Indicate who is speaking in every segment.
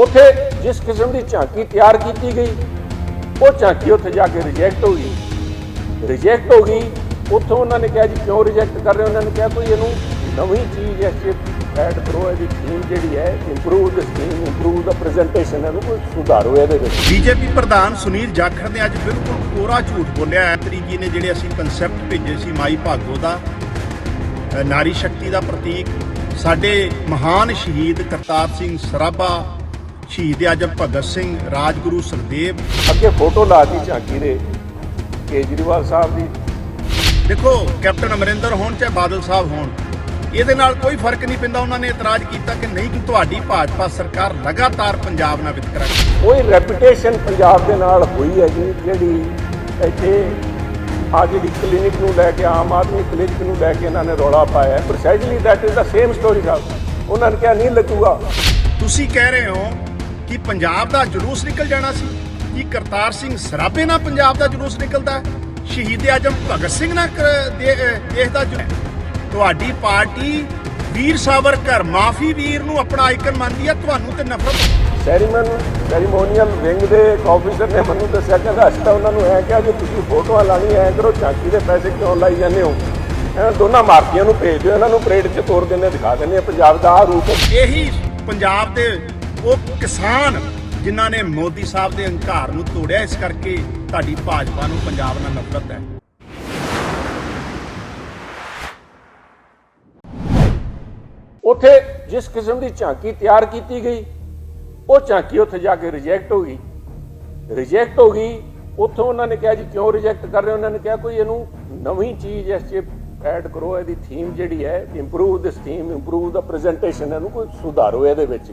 Speaker 1: ਉੱਥੇ ਜਿਸ ਕਿਸਮ ਦੀ ਝਾਂਕੀ ਤਿਆਰ ਕੀਤੀ ਗਈ, ਉਹ ਝਾਂਕੀ ਉੱਥੇ ਜਾ ਕੇ ਰਿਜੈਕਟ ਹੋ ਗਈ। ਰਿਜੈਕਟ ਹੋ ਗਈ, ਉੱਥੋਂ ਉਹਨਾਂ ਨੇ ਕਿਹਾ ਜੀ ਕਿਉਂ ਰਿਜੈਕਟ ਕਰ ਰਹੇ ਉਹਨਾਂ ਨੇ ਕਿਹਾ ਕੋਈ ਇਹਨੂੰ ਨਵੀਂ ਚੀਜ਼ ਇਸ ਚ ਐਡ ਕਰੋ, ਇਹਦੀ ਥੀਮ ਜਿਹੜੀ ਹੈ improve the theme improve the presentation ਇਹਨੂੰ ਕੋਈ ਸੁਧਾਰੋ ਇਹਦੇ ਵਿੱਚ।
Speaker 2: ਬੀਜੇਪੀ ਪ੍ਰਧਾਨ ਸੁਨੀਲ ਜਾਖੜ ਨੇ ਅੱਜ ਬਿਲਕੁਲ ਕੋਰਾ ਝੂਠ ਬੋਲਿਆ ਹੈ। ਤਰੀ ਜੀ ਨੇ ਜਿਹੜੇ ਅਸੀਂ ਕਨਸੈਪਟ ਭੇਜੇ ਸੀ ਮਾਈ ਭਾਗੋ ਦਾ ਨਾਰੀ ਸ਼ਕਤੀ ਦਾ ਪ੍ਰਤੀਕ, ਸਾਡੇ ਮਹਾਨ ਸ਼ਹੀਦ ਕਰਤਾਰ ਸਿੰਘ ਸਰਾਭਾ ਸ਼ਹੀਦ ਆਜਮ ਭਗਤ ਸਿੰਘ ਰਾਜਗੁਰੂ ਸੁਖਦੇਵ।
Speaker 1: ਅੱਗੇ ਫੋਟੋ ਲਾ ਦਿੱਤੀ ਝਾਂਕੀ ਦੇ ਕੇਜਰੀਵਾਲ ਸਾਹਿਬ ਦੀ।
Speaker 2: ਦੇਖੋ ਕੈਪਟਨ ਅਮਰਿੰਦਰ ਹੋਣ ਚਾਹੇ ਬਾਦਲ ਸਾਹਿਬ ਹੋਣ ਇਹਦੇ ਨਾਲ ਕੋਈ ਫ਼ਰਕ ਨਹੀਂ ਪੈਂਦਾ ਉਹਨਾਂ ਨੇ ਇਤਰਾਜ਼ ਕੀਤਾ ਕਿ ਨਹੀਂ ਕਿ ਤੁਹਾਡੀ ਭਾਜਪਾ ਸਰਕਾਰ ਲਗਾਤਾਰ ਪੰਜਾਬ ਨਾਲ ਵਿਤਕਰਾ ਕਰ
Speaker 1: ਕੋਈ ਰੈਪੂਟੇਸ਼ਨ ਪੰਜਾਬ ਦੇ ਨਾਲ ਹੋਈ ਹੈ ਜੀ ਜਿਹੜੀ ਇੱਥੇ ਆ ਜਿਹੜੀ ਕਲੀਨਿਕ ਨੂੰ ਲੈ ਕੇ ਆਮ ਆਦਮੀ ਕਲੀਨਿਕ ਨੂੰ ਲੈ ਕੇ ਇਹਨਾਂ ਨੇ ਰੌਲਾ ਪਾਇਆ ਹੈ। Precisely that is the same story sahib. ਉਹਨਾਂ ਨੇ ਕਿਹਾ ਨਹੀਂ ਲੱਗੂਗਾ।
Speaker 2: ਤੁਸੀਂ ਕਹਿ ਰਹੇ ਹੋ ਕਿ ਪੰਜਾਬ ਦਾ ਜਲੂਸ ਨਿਕਲ ਜਾਣਾ ਸੀ? ਕੀ ਕਰਤਾਰ ਸਿੰਘ ਸਰਾਭੇ ਨਾਲ ਪੰਜਾਬ ਦਾ ਜਲੂਸ ਨਿਕਲਦਾ? ਸ਼ਹੀਦ ਆਜਮ ਭਗਤ ਸਿੰਘ ਨਾਲ ਦੇਸ਼ ਦਾ ਤੁਹਾਡੀ ਪਾਰਟੀ ਵੀਰ ਸਾਵਰਕਰ ਮਾਫੀ ਵੀਰ ਨੂੰ ਆਪਣਾ ਆਈਕਨ ਮੰਨਦੀ ਹੈ ਤੁਹਾਨੂੰ ਤੇ ਨਫ਼ਰਤ
Speaker 1: ਸੈਰੀਮਨ ਸੈਰੀਮੋਨੀਅਲ ਵਿੰਗ ਦੇ ਆਫੀਸਰ ਨੇ ਮੈਨੂੰ ਦੱਸਿਆ ਕਹਿੰਦਾ ਅਸੀਂ ਤਾਂ ਉਹਨਾਂ ਨੂੰ ਐ ਕਿਹਾ ਜੇ ਤੁਸੀਂ ਫੋਟੋਆਂ ਲਾਣੀ ਐ ਕਰੋ ਝਾਂਕੀ ਦੇ ਪੈਸੇ ਕਿਉਂ ਲਾਈ ਜਾਂਦੇ ਹੋ? ਇਹਨਾਂ ਦੋਨਾਂ ਮਾਰਤੀਆਂ ਨੂੰ ਭੇਜ ਦਿਓ ਇਹਨਾਂ ਨੂੰ ਪਰੇਡ 'ਚ ਤੋਰ ਦਿੰਦੇ ਦਿਖਾ ਦਿੰਦੇ ਆ ਪੰਜਾਬ ਦਾ ਆਹ ਰੂਪ
Speaker 2: ਇਹੀ ਪੰਜਾਬ ਦੇ ਉਹ ਕਿਸਾਨ ਜਿਨ੍ਹਾਂ ਨੇ ਮੋਦੀ ਸਾਹਿਬ ਦੇ ਹੰਕਾਰ ਨੂੰ ਤੋੜਿਆ, ਇਸ ਕਰਕੇ ਤੁਹਾਡੀ ਭਾਜਪਾ ਨੂੰ ਪੰਜਾਬ ਨਾਲ ਨਫ਼ਰਤ ਹੈ।
Speaker 1: ਉੱਥੇ ਜਿਸ ਕਿਸਮ ਦੀ ਝਾਂਕੀ ਤਿਆਰ ਕੀਤੀ ਗਈ, ਉਹ ਝਾਂਕੀ ਉੱਥੇ ਜਾ ਕੇ ਰਿਜੈਕਟ ਹੋ ਗਈ। ਰਿਜੈਕਟ ਹੋ ਗਈ, ਉੱਥੋਂ ਉਹਨਾਂ ਨੇ ਕਿਹਾ ਜੀ, ਕਿਉਂ ਰਿਜੈਕਟ ਕਰ ਰਹੇ ਹੋ? ਉਹਨਾਂ ਨੇ ਕਿਹਾ, ਕੋਈ ਇਹਨੂੰ ਨਵੀਂ ਚੀਜ਼ ਇਸ ਚ ਐਡ ਕਰੋ, ਇਹਦੀ ਥੀਮ ਜਿਹੜੀ ਹੈ improve this theme improve the presentation ਇਹਨੂੰ ਕੋਈ ਸੁਧਾਰੋ ਇਹਦੇ ਵਿੱਚ।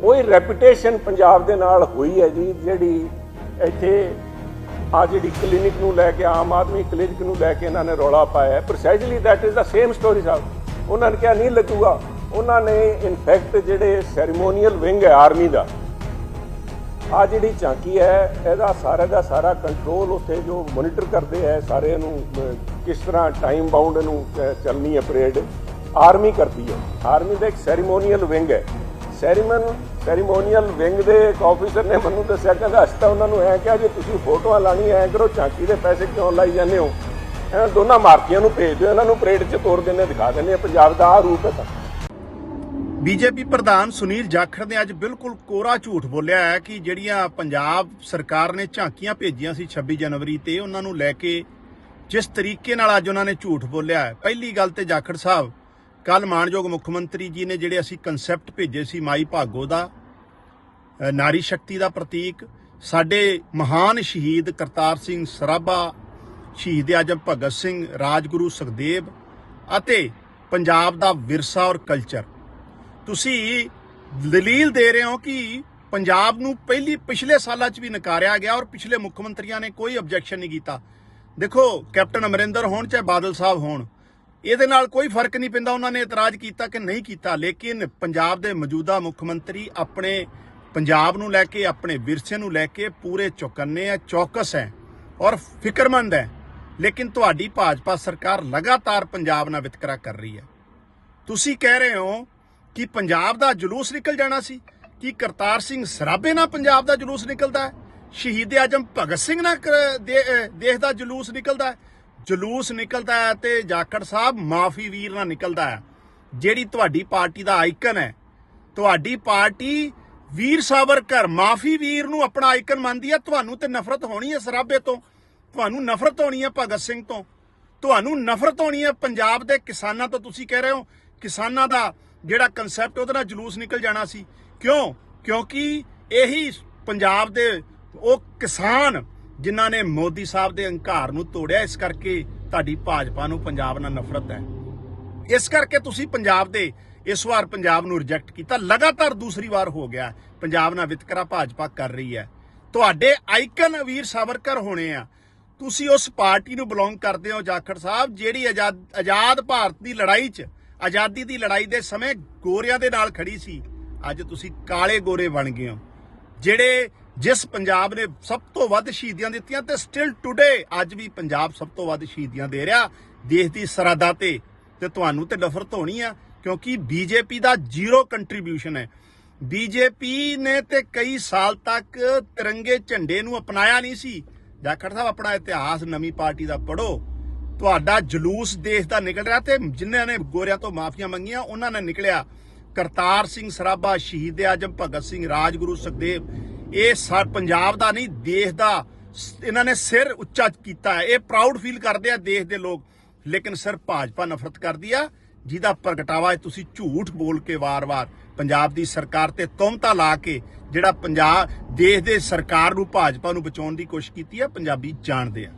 Speaker 1: ਕੋਈ ਰੈਪੂਟੇਸ਼ਨ ਪੰਜਾਬ ਦੇ ਨਾਲ ਹੋਈ ਹੈ ਜੀ, ਜਿਹੜੀ ਇੱਥੇ ਆ ਜਿਹੜੀ ਕਲੀਨਿਕ ਨੂੰ ਲੈ ਕੇ, ਆਮ ਆਦਮੀ ਕਲੀਨਿਕ ਨੂੰ ਲੈ ਕੇ ਇਹਨਾਂ ਨੇ ਰੌਲਾ ਪਾਇਆ ਹੈ। Precisely that is the same story sahib ਉਹਨਾਂ ਨੇ ਕਿਹਾ, ਨਹੀਂ ਲੱਗੂਗਾ। ਉਹਨਾਂ ਨੇ ਇਨਫੈਕਟ ਜਿਹੜੇ ਸੈਰੀਮੋਨੀਅਲ ਵਿੰਗ ਹੈ ਆਰਮੀ ਦਾ ਆ ਜਿਹੜੀ ਝਾਂਕੀ ਹੈ, ਇਹਦਾ ਸਾਰਾ ਦਾ ਸਾਰਾ ਕੰਟਰੋਲ ਉੱਥੇ ਜੋ ਮੋਨੀਟਰ ਕਰਦੇ ਹੈ ਸਾਰੇ ਨੂੰ ਕਿਸ ਤਰ੍ਹਾਂ ਟਾਈਮ ਬਾਉਂਡ ਇਹਨੂੰ ਚੱਲਣੀ ਹੈ ਪਰੇਡ ਆਰਮੀ ਕਰਦੀ ਹੈ। ਆਰਮੀ ਦਾ ਇੱਕ ਸੈਰੀਮੋਨੀਅਲ ਵਿੰਗ ਹੈ। ਸੈਰੀਮਨ ਸੈਰੀਮੋਨੀਅਲ ਵਿੰਗ ਦੇ ਇੱਕ ਆਫੀਸਰ ਨੇ ਮੈਨੂੰ ਦੱਸਿਆ, ਕਹਿੰਦਾ, ਅਸੀਂ ਉਹਨਾਂ ਨੂੰ ਐ ਕਿਹਾ, ਜੇ ਤੁਸੀਂ ਫੋਟੋਆਂ ਲਾਣੀ ਐ ਕਰੋ, ਝਾਂਕੀ ਦੇ ਪੈਸੇ ਕਿਉਂ ਲਾਈ ਜਾਂਦੇ ਹੋ? ਇਹਨਾਂ ਦੋਨਾਂ ਮਾਰਤੀਆਂ ਨੂੰ ਭੇਜ ਦਿਓ, ਇਹਨਾਂ ਨੂੰ ਪਰੇਡ 'ਚ ਤੋਰ ਦਿੰਦੇ, ਦਿਖਾ ਦਿੰਦੇ ਪੰਜਾਬ ਦਾ ਆਹ ਰੂਪ ਹੈ ਤਾਂ।
Speaker 2: ਬੀਜੇਪੀ ਪ੍ਰਧਾਨ ਸੁਨੀਲ ਜਾਖੜ ਨੇ ਅੱਜ ਬਿਲਕੁਲ ਕੋਰਾ ਝੂਠ ਬੋਲਿਆ ਹੈ ਕਿ ਜਿਹੜੀਆਂ ਪੰਜਾਬ ਸਰਕਾਰ ਨੇ ਝਾਂਕੀਆਂ ਭੇਜੀਆਂ ਸੀ 26 ਜਨਵਰੀ ਤੇ, ਉਹਨਾਂ ਨੂੰ ਲੈ ਕੇ ਜਿਸ ਤਰੀਕੇ ਨਾਲ ਅੱਜ ਉਹਨਾਂ ਨੇ ਝੂਠ ਬੋਲਿਆ ਹੈ। ਪਹਿਲੀ ਗੱਲ ਤੇ ਜਾਖੜ ਸਾਹਿਬ ਕੱਲ ਮਾਨਯੋਗ ਮੁੱਖ ਮੰਤਰੀ ਜੀ ਨੇ ਜਿਹੜੇ ਅਸੀਂ ਕਨਸੈਪਟ ਭੇਜੇ ਸੀ ਮਾਈ ਭਾਗੋ ਦਾ ਨਾਰੀ ਸ਼ਕਤੀ ਦਾ ਪ੍ਰਤੀਕ, ਸਾਡੇ ਮਹਾਨ ਸ਼ਹੀਦ ਕਰਤਾਰ ਸਿੰਘ ਸਰਾਭਾ, ਸ਼ਹੀਦ ਆਜਮ ਭਗਤ ਸਿੰਘ, ਰਾਜਗੁਰੂ ਸੁਖਦੇਵ ਅਤੇ ਪੰਜਾਬ ਦਾ ਵਿਰਸਾ ਔਰ ਕਲਚਰ ਤੁਸੀਂ ਦਲੀਲ ਦੇ ਰਹੇ ਹੋ ਕਿ ਪੰਜਾਬ ਨੂੰ ਪਹਿਲੀ, ਪਿਛਲੇ ਸਾਲਾਂ 'ਚ ਵੀ ਨਕਾਰਿਆ ਗਿਆ ਔਰ ਪਿਛਲੇ ਮੁੱਖ ਮੰਤਰੀਆਂ ਨੇ ਕੋਈ ਆਬਜੈਕਸ਼ਨ ਨਹੀਂ ਕੀਤਾ। ਦੇਖੋ, ਕੈਪਟਨ ਅਮਰਿੰਦਰ ਹੋਣ ਚਾਹੇ ਬਾਦਲ ਸਾਹਿਬ ਹੋਣ ਇਹਦੇ ਨਾਲ ਕੋਈ ਫ਼ਰਕ ਨਹੀਂ ਪੈਂਦਾ ਉਹਨਾਂ ਨੇ ਇਤਰਾਜ਼ ਕੀਤਾ ਕਿ ਨਹੀਂ ਕੀਤਾ, ਲੇਕਿਨ ਪੰਜਾਬ ਦੇ ਮੌਜੂਦਾ ਮੁੱਖ ਮੰਤਰੀ ਆਪਣੇ ਪੰਜਾਬ ਨੂੰ ਲੈ ਕੇ, ਆਪਣੇ ਵਿਰਸੇ ਨੂੰ ਲੈ ਕੇ ਪੂਰੇ ਚੌਕੰਨੇ ਆ ਚੌਕਸ ਹੈ ਔਰ ਫਿਕਰਮੰਦ ਹੈ। ਲੇਕਿਨ ਤੁਹਾਡੀ ਭਾਜਪਾ ਸਰਕਾਰ ਲਗਾਤਾਰ ਪੰਜਾਬ ਨਾਲ ਵਿਤਕਰਾ ਕਰ ਰਹੀ ਹੈ। ਤੁਸੀਂ ਕਹਿ ਰਹੇ ਹੋ ਕਿ ਪੰਜਾਬ ਦਾ ਜਲੂਸ ਨਿਕਲ ਜਾਣਾ ਸੀ, ਕਿ ਕਰਤਾਰ ਸਿੰਘ ਸਰਾਭੇ ਨਾਲ ਪੰਜਾਬ ਦਾ ਜਲੂਸ ਨਿਕਲਦਾ ਹੈ, ਸ਼ਹੀਦ ਆਜਮ ਭਗਤ ਸਿੰਘ ਨਾਲ ਕਰ- ਦੇਸ਼ ਦਾ ਜਲੂਸ ਨਿਕਲਦਾ ਹੈ ਜਲੂਸ ਨਿਕਲਦਾ ਹੈ ਤੇ ਜਾਖੜ ਸਾਹਿਬ ਮਾਫੀ ਵੀਰ ਨਾਲ ਨਿਕਲਦਾ ਹੈ, ਜਿਹੜੀ ਤੁਹਾਡੀ ਪਾਰਟੀ ਦਾ ਆਈਕਨ ਹੈ। ਤੁਹਾਡੀ ਪਾਰਟੀ ਵੀਰ ਸਾਵਰਕਰ, ਮਾਫੀ ਵੀਰ ਨੂੰ ਆਪਣਾ ਆਈਕਨ ਮੰਨਦੀ ਹੈ, ਤੁਹਾਨੂੰ ਤੇ ਨਫ਼ਰਤ ਹੋਣੀ ਹੈ ਸਰਾਭੇ ਤੋਂ। ਤੁਹਾਨੂੰ ਨਫ਼ਰਤ ਹੋਣੀ ਹੈ ਭਗਤ ਸਿੰਘ ਤੋਂ। ਤੁਹਾਨੂੰ ਨਫ਼ਰਤ ਹੋਣੀ ਹੈ ਪੰਜਾਬ ਦੇ ਕਿਸਾਨਾਂ ਤੋਂ, ਤੁਸੀਂ ਕਹਿ ਰਹੇ ਹੋ। ਕਿਸਾਨਾਂ ਦਾ ਜਿਹੜਾ ਕਨਸੈਪਟ ਉਹਦੇ ਨਾਲ ਜਲੂਸ ਨਿਕਲ ਜਾਣਾ ਸੀ। ਕਿਉਂ? ਕਿਉਂਕਿ ਇਹੀ ਪੰਜਾਬ ਦੇ ਉਹ ਕਿਸਾਨ ਜਿਨ੍ਹਾਂ ਨੇ ਮੋਦੀ ਸਾਹਿਬ ਦੇ ਹੰਕਾਰ ਨੂੰ ਤੋੜਿਆ, ਇਸ ਕਰਕੇ ਤੁਹਾਡੀ ਭਾਜਪਾ ਨੂੰ ਪੰਜਾਬ ਨਾਲ ਨਫ਼ਰਤ ਹੈ। ਇਸ ਕਰਕੇ ਤੁਸੀਂ ਪੰਜਾਬ ਦੇ ਇਸ ਵਾਰ ਪੰਜਾਬ ਨੂੰ ਰਿਜੈਕਟ ਕੀਤਾ। ਲਗਾਤਾਰ ਦੂਸਰੀ ਵਾਰ ਹੋ ਗਿਆ। ਪੰਜਾਬ ਨਾਲ ਵਿਤਕਰਾ ਭਾਜਪਾ ਕਰ ਰਹੀ ਹੈ। ਤੁਹਾਡੇ ਆਈਕਨ ਵੀਰ ਸਾਵਰਕਰ ਹੋਣੇ ਆ। ਤੁਸੀਂ ਉਸ ਪਾਰਟੀ ਨੂੰ ਬਿਲੋਂਗ ਕਰਦੇ ਹੋ, ਜਾਖੜ ਸਾਹਿਬ, ਜਿਹੜੀ ਆਜ਼ਾਦ ਆਜ਼ਾਦ ਭਾਰਤ ਦੀ ਲੜਾਈ 'ਚ, ਆਜ਼ਾਦੀ ਦੀ ਲੜਾਈ ਦੇ ਸਮੇਂ ਗੋਰਿਆਂ ਦੇ ਨਾਲ ਖੜੀ ਸੀ। ਅੱਜ ਤੁਸੀਂ ਕਾਲੇ ਗੋਰੇ ਬਣ ਗਏ ਹੋ। ਜਿਹੜੇ ਜਿਸ ਪੰਜਾਬ ਨੇ ਸਭ ਤੋਂ ਵੱਧ ਸ਼ਹੀਦੀਆਂ ਦਿੱਤੀਆਂ ਤੇ ਸਟਿਲ ਟੁਡੇ ਅੱਜ ਵੀ ਪੰਜਾਬ ਸਭ ਤੋਂ ਵੱਧ ਸ਼ਹੀਦੀਆਂ ਦੇ ਰਿਹਾ। ਦੇਸ਼ ਦੀ ਸਰਹੱਦਾਂ ਤੇ ਤੇ ਤੁਹਾਨੂੰ ਤੇ ਨਫ਼ਰਤ ਹੋਣੀ ਆ, ਕਿਉਂਕਿ ਬੀਜੇਪੀ ਦਾ ਜ਼ੀਰੋ ਕੰਟਰੀਬਿਊਸ਼ਨ ਹੈ। ਬੀਜੇਪੀ ਨੇ ਤੇ ਕਈ ਸਾਲ ਤੱਕ ਤਿਰੰਗੇ ਝੰਡੇ ਨੂੰ ਅਪਣਾਇਆ ਨਹੀਂ ਸੀ। ਜਾਖੜ ਸਾਹਿਬ, ਆਪਣਾ ਇਤਿਹਾਸ ਨਵੀਂ ਪਾਰਟੀ ਦਾ ਪੜੋ ਤੁਹਾਡਾ ਜਲੂਸ ਦੇਸ਼ ਦਾ ਨਿਕਲ ਰਿਹਾ ਤੇ ਜਿਨ੍ਹਾਂ ਨੇ ਗੋਰਿਆਂ ਤੋਂ ਮਾਫੀਆਂ ਮੰਗੀਆਂ, ਉਹਨਾਂ ਨੇ ਨਿਕਲਿਆ ਕਰਤਾਰ ਸਿੰਘ ਸਰਾਭਾ ਸ਼ਹੀਦ ਆਜਮ, ਭਗਤ ਸਿੰਘ, ਰਾਜਗੁਰੂ, ਸੁਖਦੇਵ। ਇਹ ਸਾ ਪੰਜਾਬ ਦਾ ਨਹੀਂ, ਦੇਸ਼ ਦਾ ਇਹਨਾਂ ਨੇ ਸਿਰ ਉੱਚਾ ਕੀਤਾ ਹੈ। ਇਹ ਪ੍ਰਾਊਡ ਫੀਲ ਕਰਦੇ ਆ ਦੇਸ਼ ਦੇ ਲੋਕ। ਲੇਕਿਨ ਸਿਰ ਭਾਜਪਾ ਨਫ਼ਰਤ ਕਰਦੀ ਆ, ਜਿਹਦਾ ਪ੍ਰਗਟਾਵਾ ਤੁਸੀਂ ਝੂਠ ਬੋਲ ਕੇ ਵਾਰ-ਵਾਰ ਪੰਜਾਬ ਦੀ ਸਰਕਾਰ ਤੇ ਤੁਹਮਤਾਂ ਲਾ ਕੇ ਜਿਹੜਾ ਪੰਜਾਬ, ਦੇਸ਼ ਦੇ ਸਰਕਾਰ ਨੂੰ, ਭਾਜਪਾ ਨੂੰ ਬਚਾਉਣ ਦੀ ਕੋਸ਼ਿਸ਼ ਕੀਤੀ ਆ, ਪੰਜਾਬੀ ਜਾਣਦੇ ਆ।